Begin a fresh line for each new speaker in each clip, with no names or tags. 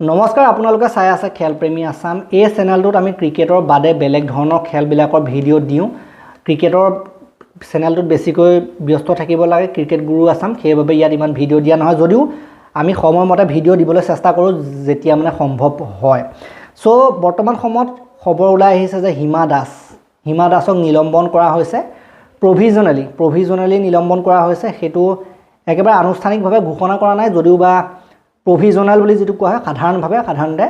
নমস্কাৰ আপোনালোকে চাই আছে খেলপ্ৰেমী আছাম। এই চেনেলটোত আমি ক্ৰিকেটৰ বাদে বেলেগ ধৰণৰ খেলবিলাকৰ ভিডিঅ' দিওঁ। ক্ৰিকেটৰ চেনেলটোত বেছিকৈ ব্যস্ত থাকিব লাগে ক্ৰিকেট গুৰু আছাম। সেইবাবে ইয়াত ইমান ভিডিঅ' দিয়া নহয়। যদিও আমি সময়মতে ভিডিঅ' দিবলৈ চেষ্টা কৰোঁ যেতিয়া মানে সম্ভৱ হয়। চ' বৰ্তমান সময়ত খবৰ ওলাই আহিছে যে হিমা দাস। হিমা দাসক নিলম্বন কৰা হৈছে। প্ৰভিজনেলি প্ৰভিজনেলি নিলম্বন কৰা হৈছে। সেইটো একেবাৰে আনুষ্ঠানিকভাৱে ঘোষণা কৰা নাই। যদিও বা প্ৰভিজনেল বুলি যিটো কোৱা হয় সাধাৰণভাৱে সাধাৰণতে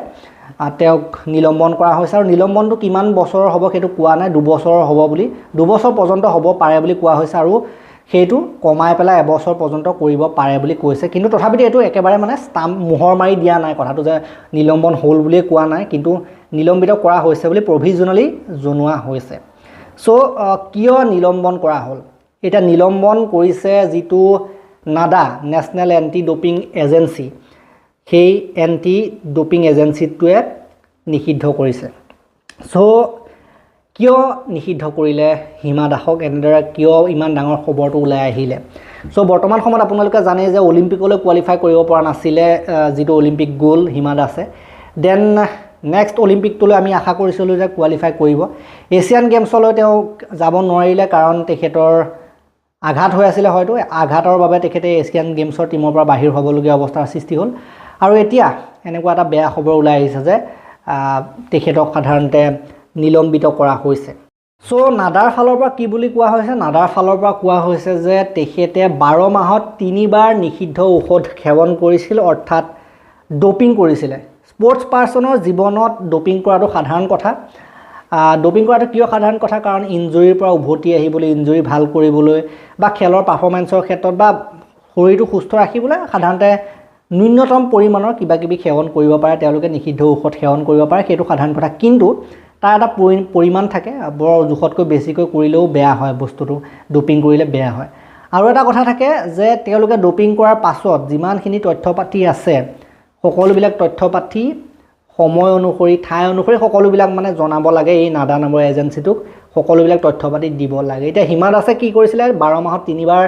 তেওঁক নিলম্বন কৰা হৈছে। আৰু নিলম্বনটো কিমান বছৰৰ হ'ব সেইটো কোৱা নাই দুবছৰৰ হ'ব বুলি দুবছৰ পৰ্যন্ত হ'ব পাৰে বুলি কোৱা হৈছে আৰু সেইটো কমাই পেলাই এবছৰ পৰ্যন্ত কৰিব পাৰে বুলি কৈছে। কিন্তু তথাপিতো এইটো একেবাৰে মানে ষ্টাম্প মোহৰ মাৰি দিয়া নাই কথাটো যে নিলম্বন হ'ল বুলিয়ে কোৱা নাই কিন্তু নিলম্বিত কৰা হৈছে বুলি প্ৰভিজনেলি জনোৱা হৈছে। চ' কিয় নিলম্বন কৰা হ'ল? এতিয়া নিলম্বন কৰিছে যিটো NADA national anti doping agency সেই এণ্টি ডপিং এজেঞ্চিটোৱে নিষিদ্ধ কৰিছে। চ' কিয় নিষিদ্ধ কৰিলে হিমা দাসক? এনেদৰে কিয় ইমান ডাঙৰ খবৰটো ওলাই আহিলে? চ' বৰ্তমান সময়ত আপোনালোকে জানে যে অলিম্পিকলৈ কোৱালিফাই কৰিব পৰা নাছিলে যিটো অলিম্পিক গ'ল হিমা দাসে। দেন নেক্সট অলিম্পিকটোলৈ আমি আশা কৰিছিলোঁ যে কোৱালিফাই কৰিব। এছিয়ান গেমছলৈ তেওঁ যাব নোৱাৰিলে কাৰণ তেখেতৰ আঘাত হৈ আছিলে হয়তো। আঘাতৰ বাবে তেখেতে এছিয়ান গেমছৰ টীমৰ পৰা বাহিৰ হ'বলগীয়া অৱস্থাৰ সৃষ্টি হ'ল। আৰু এতিয়া এনেকুৱা এটা বেয়া খবৰ ওলাই আহিছে যে তেখেতক সাধাৰণতে নিলম্বিত কৰা হৈছে। চ' নাডাৰ ফালৰ পৰা কি বুলি কোৱা হৈছে? নাডাৰ ফালৰ পৰা কোৱা হৈছে যে তেখেতে বাৰ মাহত তিনিবাৰ নিষিদ্ধ ঔষধ সেৱন কৰিছিল অৰ্থাৎ ডপিং কৰিছিলে। স্পৰ্টছ পাৰ্চনৰ জীৱনত ডপিং কৰাটো সাধাৰণ কথা। ডপিং কৰাটো কিয় সাধাৰণ কথা? কাৰণ ইঞ্জুৰিৰ পৰা উভতি আহিবলৈ ইঞ্জুৰি ভাল কৰিবলৈ বা খেলৰ পাৰফৰ্মেঞ্চৰ ক্ষেত্ৰত বা শৰীৰটো সুস্থ ৰাখিবলৈ সাধাৰণতে ন্যূনতম পৰিমাণৰ কিবা কিবি সেৱন কৰিব পাৰে তেওঁলোকে নিষিদ্ধ ঔষধ সেৱন কৰিব পাৰে সেইটো সাধাৰণ কথা। কিন্তু তাৰ এটা পৰি পৰিমাণ থাকে বৰ জোখতকৈ বেছিকৈ কৰিলেও বেয়া হয় বস্তুটো ডপিং কৰিলে বেয়া হয়। আৰু এটা কথা থাকে যে তেওঁলোকে ডপিং কৰাৰ পাছত যিমানখিনি তথ্য পাতি আছে সকলোবিলাক তথ্য পাতি সময় অনুসৰি ঠাই অনুসৰি সকলোবিলাক মানে জনাব লাগে এই নাডা নামৰ এজেঞ্চিটোক। সকলোবিলাক তথ্য পাতি দিব লাগে। এতিয়া হিমা দাসে কি কৰিছিলে? বাৰ মাহত তিনিবাৰ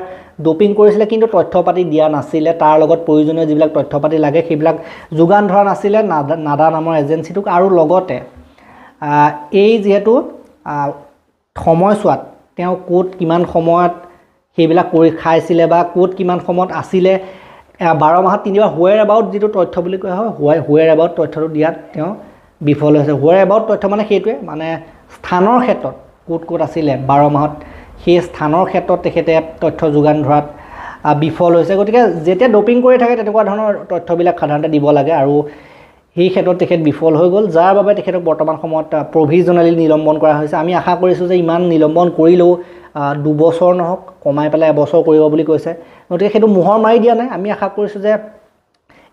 ডপিং কৰিছিলে কিন্তু তথ্য পাতি দিয়া নাছিলে। তাৰ লগত প্ৰয়োজনীয় যিবিলাক তথ্য পাতি লাগে সেইবিলাক যোগান ধৰা নাছিলে নাডা নাডা নামৰ এজেঞ্চিটোক। আৰু লগতে এই যিহেতু সময়ছোৱাত তেওঁ ক'ত কিমান সময়ত সেইবিলাক কৰি খাইছিলে বা ক'ত কিমান সময়ত আছিলে বাৰ মাহত তিনিবাৰ হুৱেৰ এবাউট যিটো তথ্য বুলি কোৱা হয় হুৱে হুৱেৰ এবাউট তথ্যটো দিয়াত তেওঁ বিফল হৈছে। হুৱেৰ এবাউট তথ্য মানে সেইটোৱে মানে স্থানৰ ক্ষেত্ৰত ক'ত ক'ত আছিলে বাৰ মাহত সেই স্থানৰ ক্ষেত্ৰত তেখেতে তথ্য যোগান ধৰাত বিফল হৈছে। গতিকে যেতিয়া ডপিং কৰি থাকে তেনেকুৱা ধৰণৰ তথ্যবিলাক সাধাৰণতে দিব লাগে আৰু সেই ক্ষেত্ৰত তেখেত বিফল হৈ গ'ল যাৰ বাবে তেখেতক বৰ্তমান সময়ত প্ৰভিজনেলি নিলম্বন কৰা হৈছে। আমি আশা কৰিছোঁ যে ইমান নিলম্বন কৰিলেও দুবছৰ নহওক কমাই পেলাই এবছৰ কৰিব বুলি কৈছে। গতিকে সেইটো মোহৰ মাৰি দিয়া নাই। আমি আশা কৰিছোঁ যে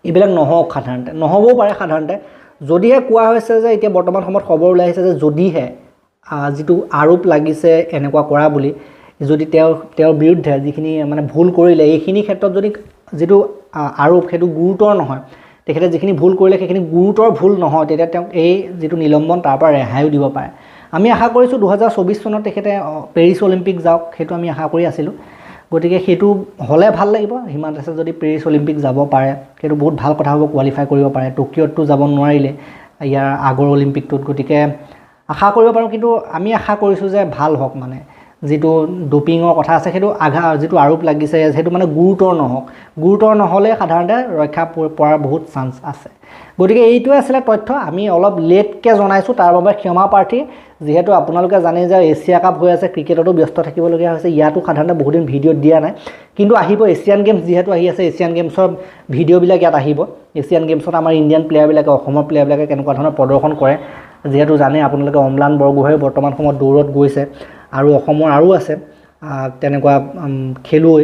এইবিলাক নহওক সাধাৰণতে। নহ'বও পাৰে সাধাৰণতে। যদিহে কোৱা হৈছে যে এতিয়া বৰ্তমান সময়ত খবৰ ওলাই আহিছে যে যদিহে যিটো আৰোপ লাগিছে এনেকুৱা কৰা বুলি যদি তেওঁ তেওঁৰ বিৰুদ্ধে যিখিনি মানে ভুল কৰিলে এইখিনি ক্ষেত্ৰত যদি যিটো আৰোপ সেইটো গুৰুতৰ নহয় তেখেতে যিখিনি ভুল কৰিলে সেইখিনি গুৰুতৰ ভুল নহয়। তেতিয়া তেওঁক এই যিটো নিলম্বন তাৰ পৰা ৰেহাইও দিব পাৰে। আমি আশা কৰিছোঁ দুহেজাৰ চৌবিছ চনত তেখেতে পেৰিছ অলিম্পিক যাওক সেইটো আমি আশা কৰি আছিলোঁ। গতিকে সেইটো হ'লে ভাল লাগিব। হিমা দাসে যদি পেৰিছ অলিম্পিক যাব পাৰে সেইটো বহুত ভাল কথা হ'ব কোৱালিফাই কৰিব পাৰে। টকিঅ'তটো যাব নোৱাৰিলে ইয়াৰ আগৰ অলিম্পিকটোত। গতিকে আশা কৰিব পাৰোঁ কিন্তু আমি আশা কৰিছোঁ যে ভাল হওক মানে। যিটো ডপিঙৰ কথা আছে সেইটো আঘা যিটো আৰোপ লাগিছে সেইটো মানে গুৰুতৰ নহওক। গুৰুতৰ নহ'লে সাধাৰণতে ৰক্ষা পৰাৰ বহুত চান্স আছে। গতিকে এইটোৱে আছিলে তথ্য। আমি অলপ লেটকৈ জনাইছোঁ তাৰ বাবে ক্ষমা প্ৰাৰ্থী। যিহেতু আপোনালোকে জানে যে এছিয়া কাপ হৈ আছে ক্ৰিকেটতো ব্যস্ত থাকিবলগীয়া হৈছে ইয়াতো সাধাৰণতে বহুদিন ভিডিঅ' দিয়া নাই। কিন্তু আহিব এছিয়ান গেমছ যিহেতু আহি আছে এছিয়ান গেমছৰ ভিডিঅ'বিলাক ইয়াত আহিব। এছিয়ান গেমছত আমাৰ ইণ্ডিয়ান প্লেয়াৰবিলাকে অসমৰ প্লেয়াৰবিলাকে কেনেকুৱা ধৰণৰ প্ৰদৰ্শন কৰে যিহেতু জানে আপোনালোকে অম্লান বৰগোহাঁই বৰ্তমান সময়ত দৌৰত গৈছে। আৰু অসমৰ আৰু আছে তেনেকুৱা খেলুৱৈ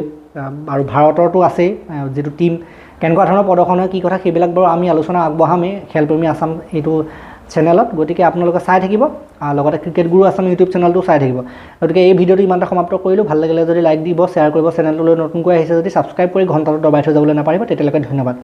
আৰু ভাৰতৰতো আছেই যিটো টীম কেনেকুৱা ধৰণৰ প্ৰদৰ্শন হয় কি কথা সেইবিলাক বাৰু আমি আলোচনা আগবঢ়ামেই খেলপ্ৰেমী আছাম এইটো চেনেলত গতিকে আপোনালোকে চাই থাকিব লগতে ক্ৰিকেট গুৰু আছাম ইউটিউব চেনেলটো চাই থাকিব। গতিকে এই ভিডিঅ'টো ইমানতে সমাপ্ত কৰিলোঁ ভাল লাগিলে যদি লাইক দিব শ্বেয়াৰ কৰিব চেনেলটোলৈ নতুনকৈ আহিছে যদি ছাবস্ক্ৰাইব কৰি ঘণ্টাটো দবাই থৈ যাবলৈ নাপাৰিব তেতিয়ালৈকে ধন্যবাদ।